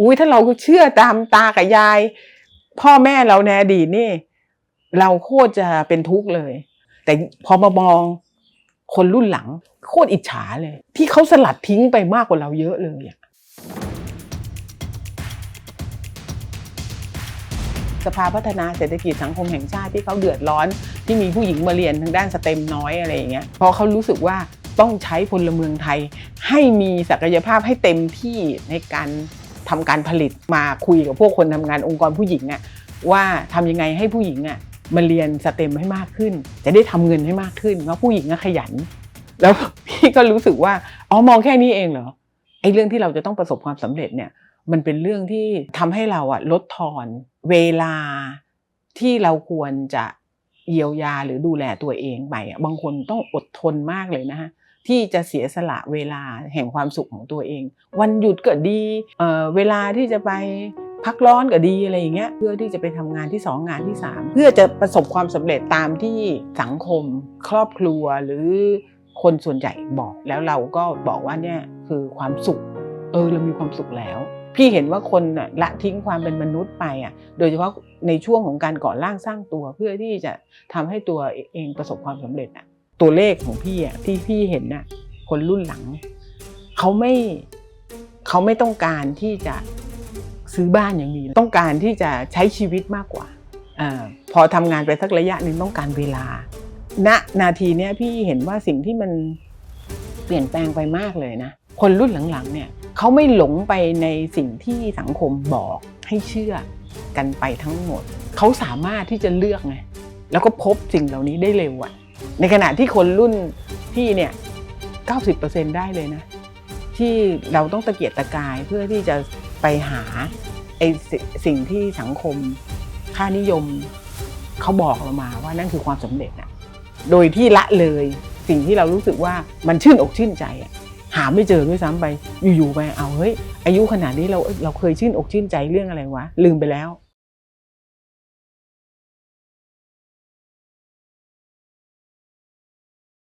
อุ้ยถ้าเราเชื่อตามตากับยาย พ่อแม่เราในอดีตนี่ เราโคตรจะเป็นทุกข์เลย แต่พอมามองคนรุ่นหลัง โคตรอิจฉาเลย ที่เขาสลัดทิ้งไปมากกว่าเราเยอะเลยอะสภาพัฒนาเศรษฐกิจสังคมแห่งชาติที่เขาเดือดร้อน ที่มีผู้หญิงมาเรียนทางด้านสเต็มน้อยอะไรอย่างเงี้ยพราะเขารู้สึกว่าต้องใช้พลเมืองไทย ให้มีศักยภาพให้เต็มที่ในการ ทำการผลิตมาคุยกับพวกคนทำงานองค์กรผู้หญิงอะว่าทำยังไงให้ผู้หญิงอะมาเรียนสเต็มให้มากขึ้น จะได้ทำเงินให้มากขึ้นเพราะผู้หญิงก็ขยัน แล้วพี่ก็รู้สึกว่าอ๋อมองแค่นี้เองเหรอไอ้เรื่องที่เราจะต้องประสบความสำเร็จเนี่ยมันเป็นเรื่องที่ทำให้เราอะลดทอนเวลาที่เราควรจะเยียวยาหรือดูแลตัวเองไปอะบางคนต้องอดทนมากเลยนะฮะ ที่จะเสียสละเวลาแห่งความสุขของตัวเอง วันหยุดก็ดีเเวลาที่จะไปพักร้อนก็ดีอะไรอย่างเงี้ยเพื่อที่จะไปทำงานที่สองงานที่สามเพื่อจะประสบความสำเร็จตามที่สังคม ครอบครัวหรือคนส่วนใหญ่บอกแล้วเราก็บอกว่าเนี่ยคือความสุข เออเรามีความสุขแล้ว พี่เห็นว่าคนละทิ้งความเป็นมนุษย์ไปอะโดยเฉพาะในช่วงของการก่อร่างสร้างตัว เพื่อที่จะทำให้ตัวเองประสบความสำเร็จอะ ตัวเลขของพี่อะที่พี่เห็นน่ะคนรุ่นหลังเขาไม่เขาไม่ต้องการที่จะซื้อบ้านอย่างนี้ต้องการที่จะใช้ชีวิตมากกว่าอพอทำงานไปสักระยะหนึ่งต้องการเวลาณนาทีเนี้ยพี่เห็นว่าสิ่งที่มันเปลี่ยนแปลงไปมากเลยนะคนรุ่นหลังๆเนี่ยเขาไม่หลงไปในสิ่งที่สังคมบอกให้เชื่อกันไปทั้งหมด เขาสามารถที่จะเลือกไงแล้วก็พบสิ่งเหล่านี้ได้เร็วอะ ในขณะที่คนรุ่นพี่เนี่ย90%ได้เลยนะ ที่เราต้องตะเกียกตะกายเพื่อที่จะไปหาไอ้สิสิ่งที่สังคมค่านิยมเขาบอกเรามาว่านั่นคือความสำเร็จอะโดยที่ละเลยสิ่งที่เรารู้สึกว่ามันชื่นอกชื่นใจอะหาไม่เจอด้วยซ้ำไปอยู่ๆไปเอาเฮ้ยอายุขนาดนี้เราเราเคยชื่นอกชื่นใจเรื่องอะไรวะลืมไปแล้ว